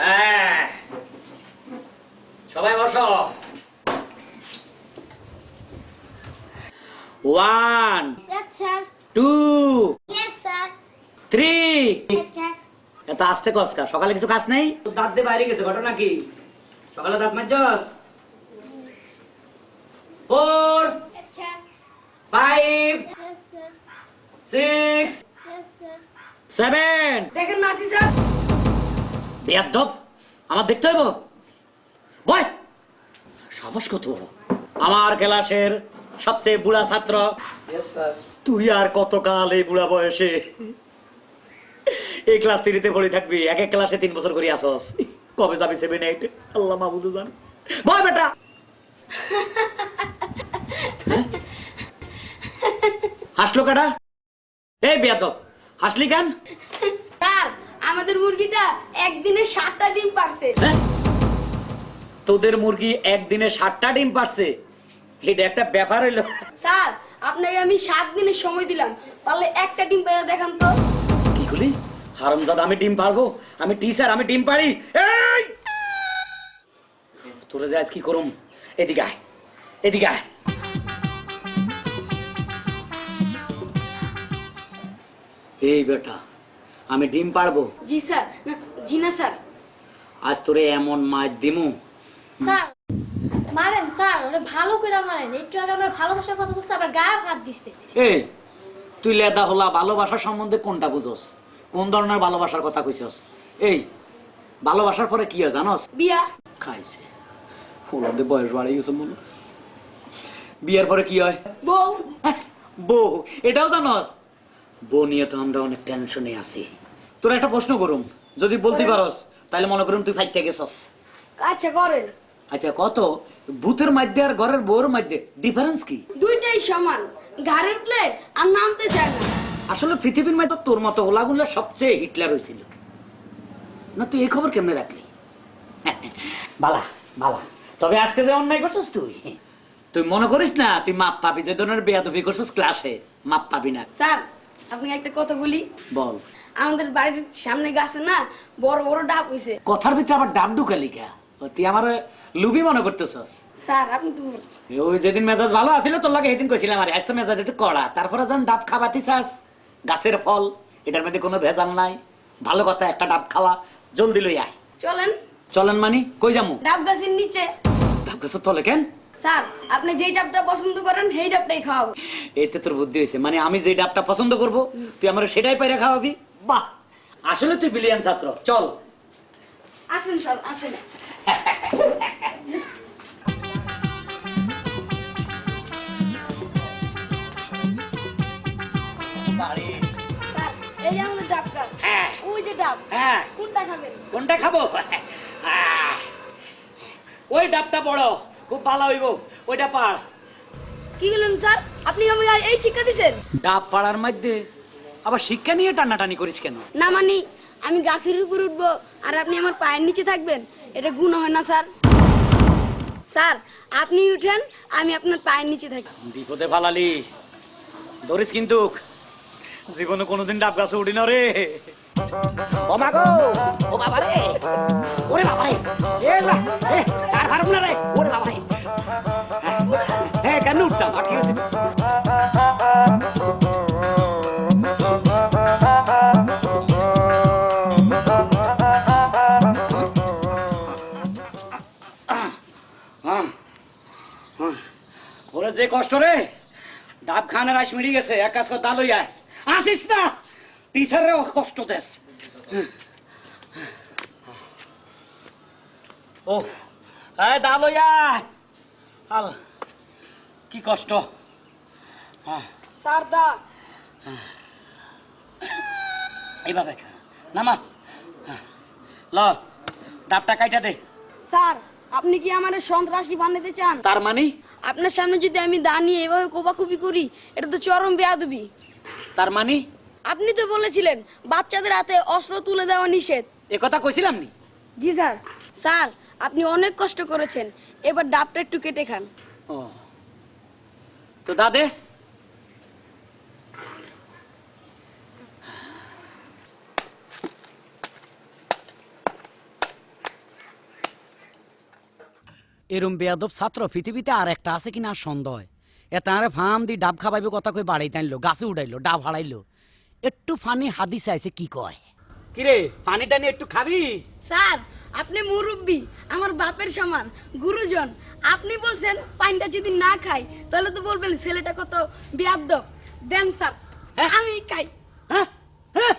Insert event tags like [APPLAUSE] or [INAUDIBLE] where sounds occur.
হ্যাঁ। সবাই বসো। One two three. এত আসতে কসকা সকালে কিছু কাজ নেই? তোর দাঁত দিয়ে বাইরে গেছে ঘটনা কি? সকালে দাঁত মাজছস? Four five six seven. দেখেন না আসি স্যার। বেয়াদব। আমার দেখতে হইব? বয়! সাহস কত বড়। আমার ক্লাসের সবচেয়ে বুড়া ছাত্র। তুই আর কতকাল এই বুড়া বয়সে এই ক্লাস থ্রিতে পড়ে থাকবি? এক এক ক্লাসে তিন বছর করে আসস। কবে যাবি সেভেন এইট আল্লাহ মাহবুদ জান। বয় বেটা! [LAUGHS] হাসলো কাটা এই বেয়াদব হাসলি কেন? আমাদের মুরগিটা একদিনে সাতটা ডিম পারছে। হ্যাঁ? তোদের মুরগি একদিনে ষাটটা ডিম পারছে? এটা একটা ব্যাপার হইল। স্যার আপনাকে আমি সাত দিনের সময় দিলাম। পারলে একটা ডিম পেরে দেখান তো। কি করলি? হারামজাদা আমি ডিম পারব? আমি টিচার আমি ডিম পারি? এই! তোরা যে আজ কি করুম? এদিকে আয়। এদিকে আয়। এই বেটা আমি ডিম পারব? জি স্যার। জি না স্যার। আজ তোরে এমন মাছ দিমু। স্যার মারেন স্যার ওরা ভালো করে মারেন। একটু আগে আমরা ভালোবাসার কথা বলছি আবার গায়ে হাত দিচ্ছে এই তুই লেদা হলা ভালোবাসার সম্বন্ধে কোনটা বুঝোস? কোন ধরনের ভালোবাসার কথা কইছস? এই ভালোবাসার পরে কি হয় জানোস? বিয়া। খাইছে। ওনাদের বয়স বাড়ে গেছে মনে। বিয়ের পরে কি হয়? বউ। বউ এটাও জানোস? বউ নিয়ে তো আমরা অনেক টেনশনে আছি। তোর একটা প্রশ্ন করুম যদি বলতে পারস তাহলে মনে করুম তুই ফাইটে গেছস। আচ্ছা করেন। আচ্ছা কত? ভূতের মধ্যে আর ঘরের বউর মধ্যে ডিফারেন্স কি? দুইটাই সমান। ঘাড়ে উঠলে আর নামতে চায় না। আসলে পৃথিবীর মধ্যে তোর মতো হোলাগুলা সবচেয়ে হিটলার হয়েছিল না তুই এই খবর কেমনে রাখলি? [LAUGHS] বালা বালা। তবে আজকে যে অন্যায় করছিস তুই? [LAUGHS] তুই মনে করিস না তুই মাপ পাবি যে ধরনের বেয়াদবি করছিস ক্লাসে মাপ পাবি না। স্যার আপনি একটা কথা বলি? বল। আমাদের বাড়ির সামনে গাছে না বড় বড় ডাব হইছে। কথার ভিতরে আবার ডাব ঢুকালি কা তুই আমার লুবি মনে করতেছস? স্যার আপনি তো ওই যেদিন মেজাজ ভালো আছিল তোর লাগে সেদিন কইছিলাম আরে আজ তো মেজাজ একটু কড়া। তারপরে যখন ডাব খাবাতি চাস গাছের ফল এটার মধ্যে কোনো ভেজাল নাই। ভালো কথা একটা ডাব খাওয়া জলদি লই আয়। চলেন। চলেন মানি কই যামু? ডাব গাছের নিচে। ডাব গাছের তলে কেন? স্যার আপনি যেই ডাবটা পছন্দ করেন সেই ডাবটাই খাওয়াবো। এতে তোর বুদ্ধি হয়েছে। মানে আমি যে ডাবটা পছন্দ করব তুই আমার সেটাই পাইরে খাওয়াবি? বাহ! আসলে তুই বিলিয়ন ছাত্র। চল। আসেন স্যার আসেন। এই আমাদের ডাব হ্যাঁ। ওই যে ডাব হ্যাঁ। কোনটা খাবেন? কোনটা খাব? ওই ডাবটা বড়। খুব ভালো হইব। ওইটা পার কি বললেন স্যার? আপনি আমাকে এই শিক্ষা দিছেন? ডাব পাড়ার মধ্যে। আবার শিক্ষা নিয়ে টানাটানি করিস কেন? না মানি আমি গাছের উপর উঠবো আর আপনি আমার পায়ের নিচে থাকবেন। এটা গুণ হয় না স্যার। স্যার আপনি উঠেন আমি আপনার পায়ের নিচে থাকি। বিপদে ফালালি। ধরিস কিন্তু। জীবনে কোনোদিন ডাব গাছে উঠি না রে। ও মা গো! ও বাবা রে! ওরে বাবা রে! এ না এ আর না রে! কষ্ট রে? ডাব খানের আইস মিড়ি গেছে এক কাজ কর দা লই আয়। আসিস না! টিচারেও কষ্ট দেস ও এই দা লই আয়। আল কি কষ্ট। হ্যাঁ। স্যার দা এইভাবে। নামা। হ্যাঁ। ল ডাবটা কাইটা দে। স্যার আপনি কি আমার সন্ত্রাসী বানাতে চান? তার মানে? আপনার সামনে যদি আমি দাঁড়িয়ে এভাবে কোপাকুপি করি এটা তো চরম বেয়াদবি। তার মানে? আপনি তো বলেছিলেন বাচ্চাদের হাতে অস্ত্র তুলে দেওয়া নিষেধ। এ কথা কইছিলাম নি? জি স্যার। স্যার আপনি অনেক কষ্ট করেছেন। এবার ডাবটা একটু কেটে খান। ও। তো দাদে এরম বেয়াদব ছাত্র পৃথিবীতে আর একটা আছে কিনা সন্দেহ। এতারে ফার্ম দি ডাব খাবাইবে কথা কই বাড়াই টানলো গাছে উড়াইলো ডাব হারাইলো। একটু ফানি হাদিস আইছে কি কয়? কিরে পানি টানি একটু খাবি? স্যার আপনি মুরব্বী আমার বাপের সমান গুরুজন। আপনি বলছেন পানিটা যদি না খাই তাহলে তো বলবেন ছেলেটা কত বেয়াদ্দ দেন স্যার হ্যাঁ? আমি খাই। হ্যাঁ? হ্যাঁ?